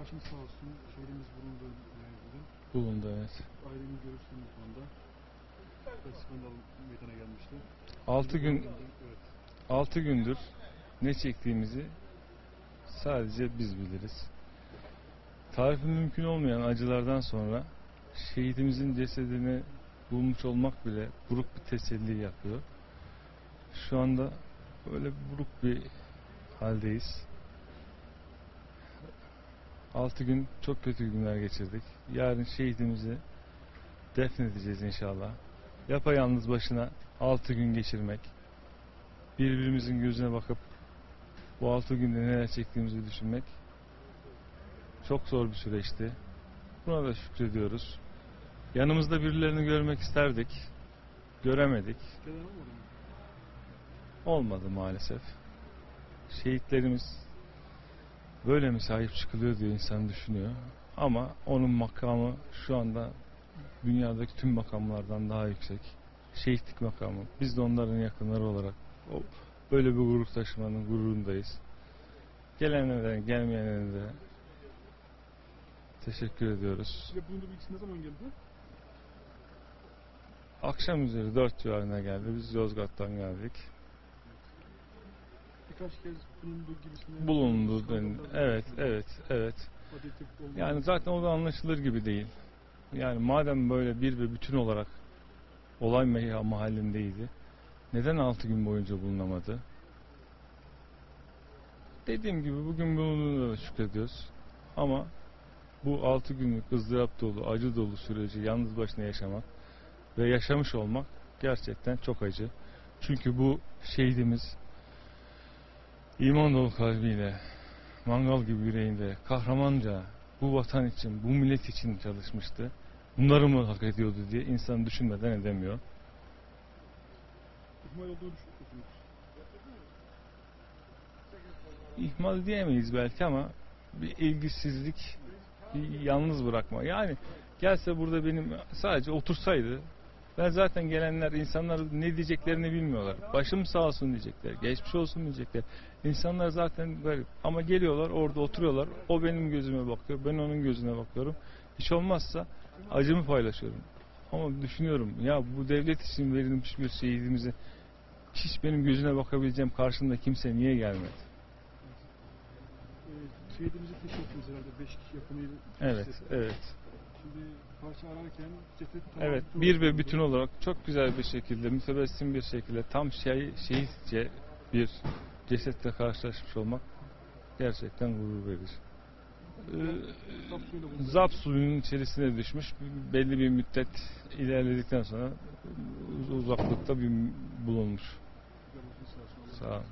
Başım sağ olsun. Şehrimiz bulundu. E, bulundu evet. Ailemin görüştüğüm bu konuda. Skandal meydana gelmişti. 6 gün evet. gündür ne çektiğimizi sadece biz biliriz. Tarifi mümkün olmayan acılardan sonra şehidimizin cesedini bulmuş olmak bile buruk bir teselli yapıyor. Şu anda böyle buruk bir haldeyiz. 6 gün çok kötü günler geçirdik. Yarın şehidimizi defnedeceğiz inşallah. Yapayalnız başına 6 gün geçirmek, birbirimizin gözüne bakıp bu 6 günde neler çektiğimizi düşünmek çok zor bir süreçti. Buna da şükrediyoruz. Yanımızda birilerini görmek isterdik. Göremedik. Olmadı maalesef. Şehitlerimiz böyle mi sahip çıkılıyor diye insan düşünüyor. Ama onun makamı şu anda dünyadaki tüm makamlardan daha yüksek. Şehitlik makamı. Biz de onların yakınları olarak o böyle bir gurur taşımanın gururundayız. Gelenlere de gelmeyenlere de teşekkür ediyoruz. Size bulunduğu ne zaman geldi? Akşam üzeri 4 civarına geldi. Biz Yozgat'tan geldik. Birkaç kez bulunduğu gibisine... Bulundu. skandallar Evet, evet, evet. Olmadı. Yani zaten o da anlaşılır gibi değil. Yani madem böyle bir ve bütün olarak olay meya mahallindeydi. Neden 6 gün boyunca bulunamadı? Dediğim gibi bugün bulunduğuna da şükrediyoruz. Ama bu 6 günlük ızdırap dolu, acı dolu süreci yalnız başına yaşamak ve yaşamış olmak gerçekten çok acı. Çünkü bu şehidimiz iman dolu kalbiyle, mangal gibi yüreğinde kahramanca bu vatan için, bu millet için çalışmıştı. Bunları mı hak ediyordu diye insan düşünmeden edemiyor. İhmal olduğunu. İhmal diyemeyiz belki ama bir ilgisizlik, bir yalnız bırakma. Yani gelse burada benim sadece otursaydı ben zaten gelenler insanlar ne diyeceklerini bilmiyorlar. Başım sağ olsun diyecekler. Geçmiş olsun diyecekler. İnsanlar zaten garip. Ama geliyorlar orada oturuyorlar. O benim gözüme bakıyor. Ben onun gözüne bakıyorum. Hiç olmazsa acımı paylaşıyorum. Ama düşünüyorum ya bu devlet için verilmiş bir şehidimize hiç benim gözüne bakabileceğim karşımda kimse niye gelmedi? Şehidimizi teşhis ettiniz herhalde 5 kişi yakınıyla. Evet, evet. Şimdi parça ararken ceset tamam. Evet, bir ve bütün olarak çok güzel bir şekilde, mütebessim bir şekilde tam şey, şehitçe bir cesetle karşılaşmış olmak gerçekten gurur verici. Ee, Zap suyunun içerisine düşmüş. Belli bir müddet ilerledikten sonra uz- uzaklıkta bir bulunmuş. Sağ olun.